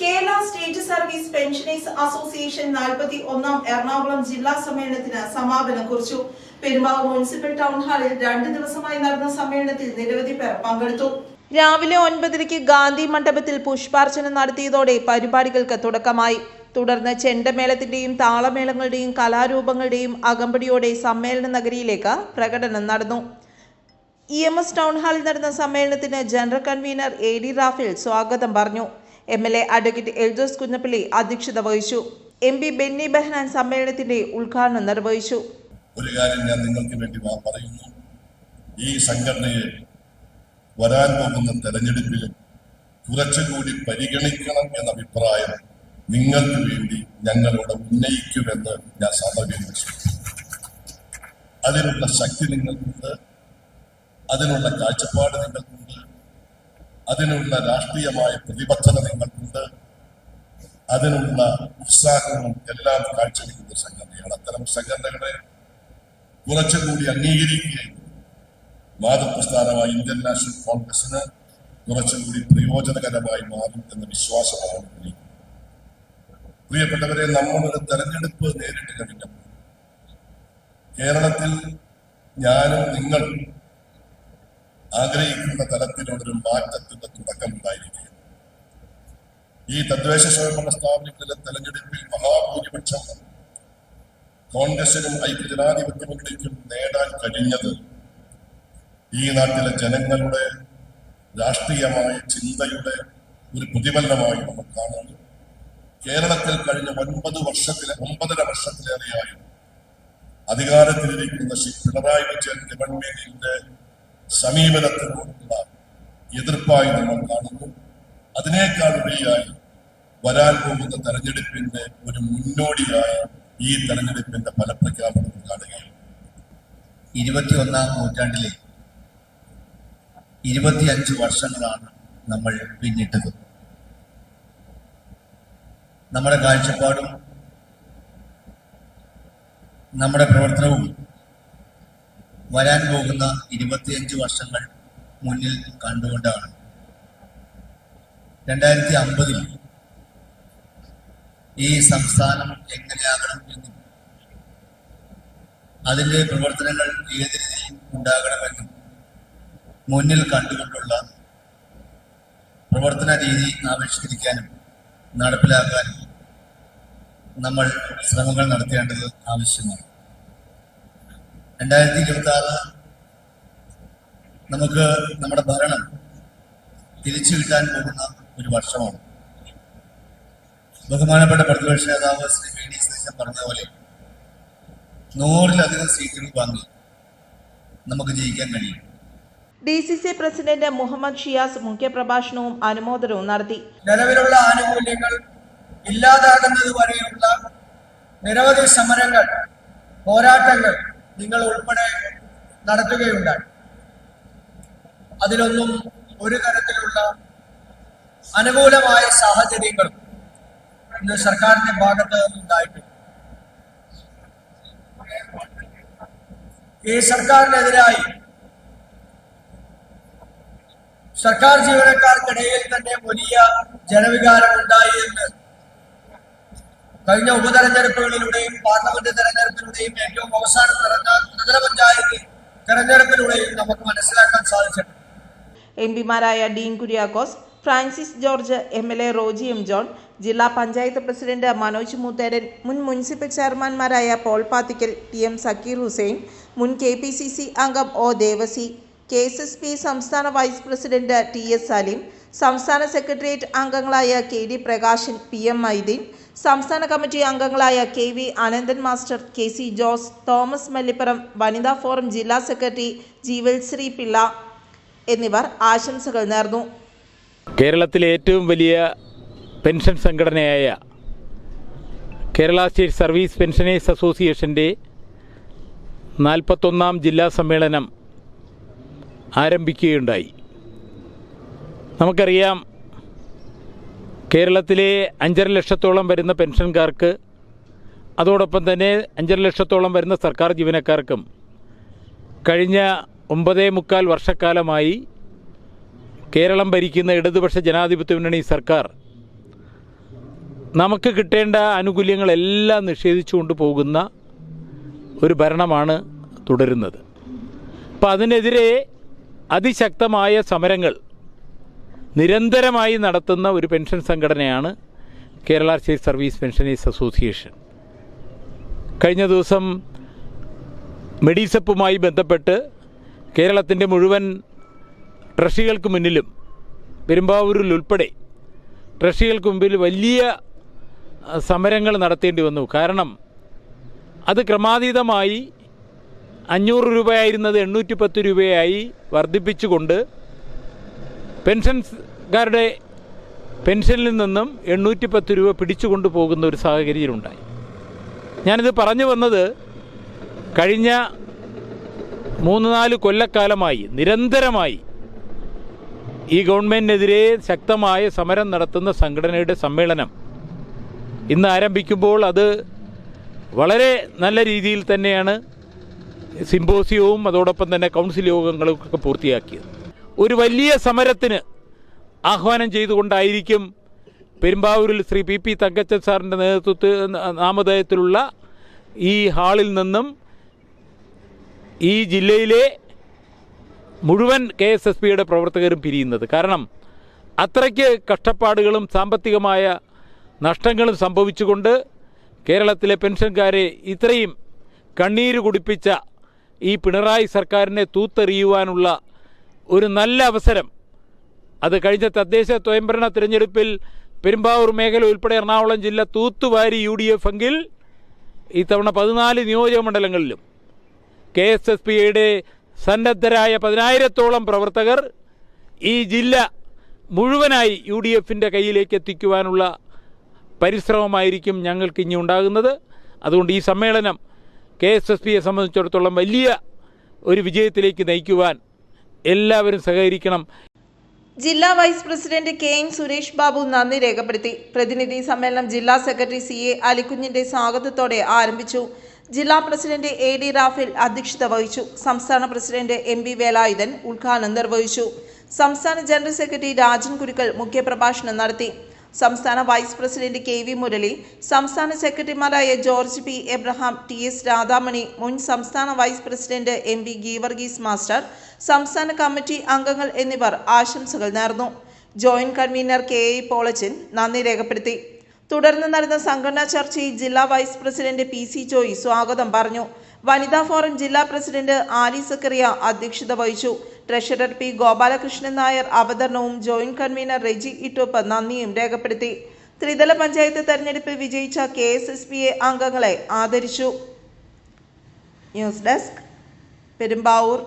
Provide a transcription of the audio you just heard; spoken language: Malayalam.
Kerala state service pensioners association നാൽപ്പത്തി ഒന്നാം എറണാകുളം ജില്ലാ സമ്മേളനത്തിന് സമാപനം കുറിച്ചു. പെരുമ്പാവൂർ മുനിസിപ്പൽ ടൗൺ ഹാളിൽ രണ്ട് ദിവസമായി നടന്ന സമ്മേളനത്തിൽ നിരവധി പേർ പങ്കെടുത്തു. രാവിലെ ഒൻപതരയ്ക്ക് ഗാന്ധി മണ്ഡപത്തിൽ പുഷ്പാർച്ചന നടത്തിയതോടെ പരിപാടികൾക്ക് തുടക്കമായി. തുടർന്ന് ചെണ്ടമേളത്തിന്റെയും താളമേളങ്ങളുടെയും കലാരൂപങ്ങളുടെയും അകമ്പടിയോടെ സമ്മേളന നഗരിയിലേക്ക് പ്രകടനം നടന്നു. ഇ എം എസ് ടൗൺ ഹാളിൽ നടന്ന സമ്മേളനത്തിന് general convener A D Raphael സ്വാഗതം പറഞ്ഞു. M L A advocate Eldhose Kunjappally അധ്യക്ഷത വഹിച്ചു. എം പി ബെന്നി ബെഹനാൻ സമ്മേളനത്തിന്റെ ഉദ്ഘാടനം നിർവഹിച്ചു. ഒരു കാര്യം ഞാൻ നിങ്ങൾക്ക് വേണ്ടി പറയുന്നു. ഈ സംഘടനയെ വരാൻ പോകുന്ന തെരഞ്ഞെടുപ്പിൽ കുറച്ചുകൂടി പരിഗണിക്കണം എന്ന അഭിപ്രായം നിങ്ങൾക്ക് വേണ്ടി ഞങ്ങളോട് ഉന്നയിക്കുമെന്ന് ഞാൻ സമർപ്പിച്ചു അതിനുള്ള ശക്തി നിങ്ങൾക്കുണ്ട്. അതിനുള്ള കാഴ്ചപ്പാട് നിങ്ങൾക്കുണ്ട്. അതിനുള്ള രാഷ്ട്രീയമായ പ്രതിബദ്ധത നിങ്ങൾക്കുണ്ട്. അതിനുള്ള ഉത്സാഹവും എല്ലാം കാഴ്ചവെക്കുന്ന സംഘടനയാണ്. അത്തരം സംഘടനകളെ കുറച്ചുകൂടി അംഗീകരിക്കുകയും വാദപ്രസ്ഥാനമായ ഇന്ത്യൻ നാഷണൽ കോൺഗ്രസിന് കുറച്ചുകൂടി പ്രയോജനകരമായി മാറും എന്ന വിശ്വാസമാണ് പ്രിയപ്പെട്ടവരെ നമ്മളൊരു തെരഞ്ഞെടുപ്പ് നേരിട്ട് കഴിഞ്ഞപ്പോൾ കേരളത്തിൽ ഞാനും നിങ്ങൾ ആഗ്രഹിക്കുന്ന തലത്തിലുള്ളൊരു മാറ്റത്തിന്റെ തുടക്കം ഉണ്ടായിരിക്കുക ഈ തദ്ദേശ സ്വയംഭരണ സ്ഥാപനങ്ങളിലെ തെരഞ്ഞെടുപ്പിൽ മഹാഭൂരിപക്ഷം കോൺഗ്രസിനും ഐക്യജനാധിപത്യ മുന്നണിക്കും നേടാൻ കഴിഞ്ഞത് ഈ നാട്ടിലെ ജനങ്ങളുടെ രാഷ്ട്രീയമായ ചിന്തയുടെ ഒരു പ്രതിഫലനമായി നമ്മൾ കാണുന്നു കേരളത്തിൽ കഴിഞ്ഞ ഒൻപത് വർഷത്തിലെ ഒമ്പതര വർഷത്തിലേറെയായി അധികാരത്തിലിരിക്കുന്ന ശ്രീ പിണറായി വിജയൻ ഗവൺമെന്റിന്റെ സമീപനത്തിനോടുള്ള എതിർപ്പായി നമ്മൾ കാണുന്നു. അതിനേക്കാൾ ഉപരിയായി വരാൻ പോകുന്ന തെരഞ്ഞെടുപ്പിന്റെ ഒരു മുന്നോടിയായി ഈ തെരഞ്ഞെടുപ്പിന്റെ ഫലപ്രഖ്യാപനം കാണുകയാണ്. ഇരുപത്തിയൊന്നാം നൂറ്റാണ്ടിലെ ഇരുപത്തിയഞ്ച് വർഷങ്ങളാണ് നമ്മൾ പിന്നിട്ടത്. നമ്മുടെ കാഴ്ചപ്പാടും നമ്മുടെ പ്രവർത്തനവും വരാൻ പോകുന്ന ഇരുപത്തിയഞ്ച് വർഷങ്ങൾ മുന്നിൽ കണ്ടുകൊണ്ടാണ്. രണ്ടായിരത്തി അമ്പതിൽ ഈ സംസ്ഥാനം എങ്ങനെയാകണം എന്നും അതിന്റെ പ്രവർത്തനങ്ങൾ ഏത് രീതിയിൽ ഉണ്ടാകണമെന്നും മുന്നിൽ കണ്ടുകൊണ്ടുള്ള പ്രവർത്തന രീതി ആവിഷ്കരിക്കാനും നടപ്പിലാക്കാനും നമ്മൾ ശ്രമങ്ങൾ നടത്തേണ്ടത് ആവശ്യമാണ്. രണ്ടായിരത്തി ഇരുപത്തി ആറ് നമുക്ക് നമ്മുടെ ഭരണം തിരിച്ചു കിട്ടാൻ പോകുന്ന ഒരു വർഷമാണ്. ബഹുമാനപ്പെട്ട പ്രതിപക്ഷ നേതാവ് ശ്രീ വി ഡി സതീശൻ പറഞ്ഞ പോലെ നൂറിലധികം സീറ്റുകൾ വാങ്ങി നമുക്ക് ജയിക്കാൻ കഴിയും. D C C president Muhammad Shiyas മുഖ്യപ്രഭാഷണവും അനുമോദനവും നടത്തി. നിലവിലുള്ള ആനുകൂല്യങ്ങൾ ഇല്ലാതാകുന്നത് വരെയുള്ള നിരവധി സമരങ്ങൾ പോരാട്ടങ്ങൾ നിങ്ങൾ ഉൾപ്പെടെ നടത്തുകയുണ്ടായി. അതിലൊന്നും ഒരു തരത്തിലുള്ള അനുകൂലമായ സാഹചര്യങ്ങളും ഇന്ന് സർക്കാരിന്റെ ഭാഗത്ത് ഉണ്ടായിട്ടില്ല. ഈ സർക്കാരിനെതിരായി സർക്കാർ ജീവനക്കാർക്കിടയിൽ തന്നെ വലിയ ജനവികാരം ഉണ്ടായി എന്ന് കഴിഞ്ഞ ഉപതെരഞ്ഞെടുപ്പുകളിലൂടെയും പാർലമെന്റ് തെരഞ്ഞെടുപ്പിലൂടെയും ഏറ്റവും അവസാനം തെരഞ്ഞെടുപ്പിലൂടെയും നമുക്ക് മനസ്സിലാക്കാൻ സാധിച്ചിട്ടുണ്ട്. M പിമാരായ Dean Kuriakose Francis George M L A Roji M John ജില്ലാ പഞ്ചായത്ത് പ്രസിഡന്റ് മനോജ് മൂത്തേരൻ മുൻ മുനിസിപ്പൽ ചെയർമാൻമാരായ പോൾ പാത്തിക്കൽ ടി എം സക്കീർ ഹുസൈൻ മുൻ കെ പി സി സി അംഗം O Devassy K S S P സംസ്ഥാന vice president T S Saleem സംസ്ഥാന സെക്രട്ടേറിയറ്റ് അംഗങ്ങളായ K D Prakashan P M Maideen സംസ്ഥാന കമ്മിറ്റി അംഗങ്ങളായ K V Ananthan master K C Jose Thomas Mallippuram വനിതാ ഫോറം ജില്ലാ സെക്രട്ടറി ജീവൽശ്രീ പിള്ള എന്നിവർ ആശംസകൾ നേർന്നു. കേരളത്തിലെ ഏറ്റവും വലിയ പെൻഷൻ സംഘടനയായ കേരള സ്റ്റേറ്റ് സർവീസ് പെൻഷനേഴ്സ് അസോസിയേഷന്റെ നാൽപ്പത്തൊന്നാം ജില്ലാ സമ്മേളനം ആരംഭിക്കുകയുണ്ടായി. നമുക്കറിയാം കേരളത്തിലെ അഞ്ചര ലക്ഷത്തോളം വരുന്ന പെൻഷൻകാർക്ക് അതോടൊപ്പം തന്നെ അഞ്ചര ലക്ഷത്തോളം വരുന്ന സർക്കാർ ജീവനക്കാർക്കും കഴിഞ്ഞ ഒമ്പതേ മുക്കാൽ വർഷക്കാലമായി കേരളം ഭരിക്കുന്ന ഇടതുപക്ഷ ജനാധിപത്യ മുന്നണി സർക്കാർ നമുക്ക് കിട്ടേണ്ട ആനുകൂല്യങ്ങളെല്ലാം നിഷേധിച്ചുകൊണ്ട് പോകുന്ന ഒരു ഭരണമാണ് തുടരുന്നത്. അപ്പം അതിനെതിരെ അതിശക്തമായ സമരങ്ങൾ നിരന്തരമായി നടത്തുന്ന ഒരു പെൻഷൻ സംഘടനയാണ് Kerala state service pensioners association. കഴിഞ്ഞ ദിവസം മെഡീസപ്പുമായി ബന്ധപ്പെട്ട് കേരളത്തിന്റെ മുഴുവൻ ട്രഷികൾക്ക് മുന്നിലും പെരുമ്പാവൂരിൽ ഉൾപ്പെടെ ട്രഷികൾക്ക് മുമ്പിൽ വലിയ സമരങ്ങൾ നടത്തേണ്ടി വന്നു. കാരണം അത് ക്രമാതീതമായി അഞ്ഞൂറ് രൂപയായിരുന്നത് എണ്ണൂറ്റി പത്ത് രൂപയായി വർദ്ധിപ്പിച്ചുകൊണ്ട് പെൻഷൻകാരുടെ പെൻഷനിൽ നിന്നും എണ്ണൂറ്റി പത്ത് രൂപ പിടിച്ചുകൊണ്ട് പോകുന്ന ഒരു സാഹചര്യമുണ്ടായി. ഞാനിത് പറഞ്ഞു വന്നത് കഴിഞ്ഞ മൂന്ന് നാല് കൊല്ലക്കാലമായി നിരന്തരമായി ഈ ഗവൺമെന്റിനെതിരെ ശക്തമായ സമരം നടത്തുന്ന സംഘടനയുടെ സമ്മേളനം ഇന്ന് ആരംഭിക്കുമ്പോൾ അത് വളരെ നല്ല രീതിയിൽ തന്നെയാണ് സിംബോസിയവും അതോടൊപ്പം തന്നെ കൗൺസിൽ യോഗങ്ങളും ഒക്കെ പൂർത്തിയാക്കിയത്. ഒരു വലിയ സമരത്തിന് ആഹ്വാനം ചെയ്തുകൊണ്ടായിരിക്കും പെരുമ്പാവൂരിൽ ശ്രീ പി പി തങ്കച്ചൻ സാറിന്റെ നേതൃത്വത്തിൽ നാമധേയത്തിലുള്ള ഈ ഹാളിൽ നിന്നും ഈ ജില്ലയിലെ മുഴുവൻ കെ എസ് എസ് പിയുടെ പ്രവർത്തകരും പിരിയുന്നത്. കാരണം അത്രയ്ക്ക് കഷ്ടപ്പാടുകളും സാമ്പത്തികമായ നഷ്ടങ്ങളും സംഭവിച്ചുകൊണ്ട് കേരളത്തിലെ പെൻഷൻകാരെ ഇത്രയും കണ്ണീര് കുടിപ്പിച്ച ഈ പിണറായി സർക്കാരിനെ തൂത്തെറിയുവാനുള്ള ഒരു നല്ല അവസരം. അത് കഴിഞ്ഞ തദ്ദേശ സ്വയംഭരണ തിരഞ്ഞെടുപ്പിൽ പെരുമ്പാവൂർ മേഖല ഉൾപ്പെടെ എറണാകുളം ജില്ല തൂത്തുവാരി യു ഡി എഫ് എങ്കിൽ ഇത്തവണ പതിനാല് നിയോജക മണ്ഡലങ്ങളിലും കെ എസ് എസ് പിയുടെ സന്നദ്ധരായ പതിനായിരത്തോളം പ്രവർത്തകർ ഈ ജില്ല മുഴുവനായി യു ഡി എഫിന്റെ കയ്യിലേക്ക് എത്തിക്കുവാനുള്ള പരിശ്രമമായിരിക്കും ഞങ്ങൾക്ക് ഇനി ഉണ്ടാകുന്നത്. അതുകൊണ്ട് ഈ സമ്മേളനം കെ എസ് എസ് പിയെ സംബന്ധിച്ചിടത്തോളം വലിയ ഒരു വിജയത്തിലേക്ക് നയിക്കുവാൻ എല്ലാവരും സഹകരിക്കണം. ജില്ലാ vice president K N Suresh Babu നന്ദി രേഖപ്പെടുത്തി. പ്രതിനിധി സമ്മേളനം ജില്ലാ സെക്രട്ടറി സി എ അലിക്കുഞ്ഞിന്റെ സ്വാഗതത്തോടെ ആരംഭിച്ചു. ജില്ലാ പ്രസിഡന്റ് എ ഡി റാഫേൽ അധ്യക്ഷത വഹിച്ചു. സംസ്ഥാന പ്രസിഡന്റ് എം പി വേലായുധൻ ഉദ്ഘാടനം നിർവഹിച്ചു. സംസ്ഥാന ജനറൽ സെക്രട്ടറി രാജൻ കുരുക്കൽ മുഖ്യപ്രഭാഷണം നടത്തി. സംസ്ഥാന vice president K V Murali സംസ്ഥാന സെക്രട്ടറിമാരായ George P Abraham T S Radhamani മുൻ സംസ്ഥാന vice president M V Geevarghese master സംസ്ഥാന കമ്മിറ്റി അംഗങ്ങൾ എന്നിവർ ആശംസകൾ നേർന്നു. Joint convener K A Polachan നന്ദി രേഖപ്പെടുത്തി. തുടർന്ന് നടന്ന സംഘടനാ ചർച്ചയിൽ ജില്ലാ vice president P C Joy സ്വാഗതം പറഞ്ഞു. വനിതാ ഫോറം ജില്ലാ പ്രസിഡന്റ് ആലി സക്കറിയ അധ്യക്ഷത വഹിച്ചു. ട്രഷറർ പി ഗോപാലകൃഷ്ണൻ നായർ അവതരണവും ജോയിന്റ് കൺവീനർ റെജി ഇട്ടോപ്പ് നന്ദിയും രേഖപ്പെടുത്തി. ത്രിതല പഞ്ചായത്ത് തെരഞ്ഞെടുപ്പിൽ വിജയിച്ച K S S P A അംഗങ്ങളെ ആദരിച്ചു. News desk Perumbavoor.